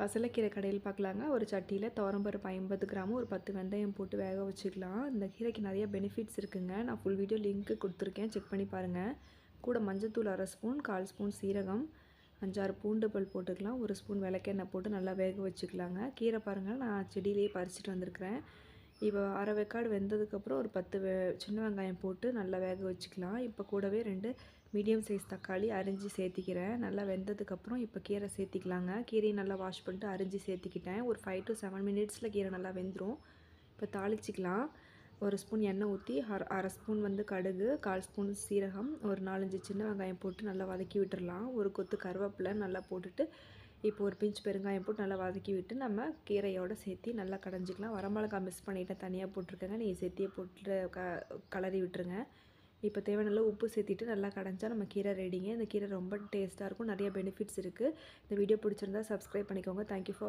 பசலைக்கீரை கடையில் பார்க்கலாங்க. ஒரு சட்டியில் துவரம்பருப்பு ஐம்பது கிராமும் ஒரு பத்து வெந்தயம் போட்டு வேக வச்சுக்கலாம். இந்த கீரைக்கு நிறைய பெனிஃபிட்ஸ் இருக்குங்க. நான் ஃபுல் வீடியோ லிங்க்கு கொடுத்துருக்கேன். செக் பண்ணி பாருங்கள் கூட மஞ்சத்தூள் அரை ஸ்பூன் கால் ஸ்பூன் சீரகம் அஞ்சாறு பூண்டு பல் போட்டுக்கலாம். ஒரு ஸ்பூன் விளக்கெண்ணெய் போட்டு நல்லா வேக வச்சுக்கலாங்க. கீரை பாருங்கள் நான் செடியிலேயே பறிச்சிட்டு வந்திருக்கிறேன். இப்போ அரை வெக்காடு வெந்ததுக்கப்புறம் ஒரு பத்து வே சின்ன வெங்காயம் போட்டு நல்லா வேக வச்சுக்கலாம். இப்போ கூடவே ரெண்டு மீடியம் சைஸ் தக்காளி அரிஞ்சு சேர்த்திக்கிறேன். நல்லா வெந்ததுக்கப்புறம் இப்போ கீரை சேர்த்திக்கலாங்க. கீரையை நல்லா வாஷ் பண்ணிட்டு அரிஞ்சு சேர்த்திக்கிட்டேன். ஒரு ஃபைவ் டு செவன் மினிட்ஸில் கீரை நல்லா வெந்துடும் இப்போ தாளிச்சிக்கலாம். ஒரு ஸ்பூன் எண்ணெய் ஊற்றி அரை அரை ஸ்பூன் வந்து கடுகு கால் ஸ்பூன் சீரகம் ஒரு நாலஞ்சு சின்ன வெங்காயம் போட்டு நல்லா வதக்கி விட்டுடலாம் ஒரு கொத்து கருவேப்பிலை நல்லா போட்டுட்டு இப்போ ஒரு பிஞ்ச் பெருங்காயம் போட்டு நல்லா வதக்கி விட்டு நம்ம கீரையோடு சேர்த்து நல்லா கடைஞ்சிக்கலாம். வரமிளகா மிஸ் பண்ணிவிட்டேன் தனியாக போட்டிருக்கேங்க. நீங்கள் சேர்த்தியே போட்டு க கலரி விட்டுருங்க. இப்போ தேவையான உப்பு சேர்த்திட்டு நல்லா கடைஞ்சா நம்ம கீரை ரெடிங்க இந்த கீரை ரொம்ப டேஸ்ட்டாக இருக்கும். நிறைய பெனிஃபிட்ஸ் இருக்குது இந்த வீடியோ பிடிச்சிருந்தா சப்ஸ்கிரைப் பண்ணிக்கோங்க. Thank you for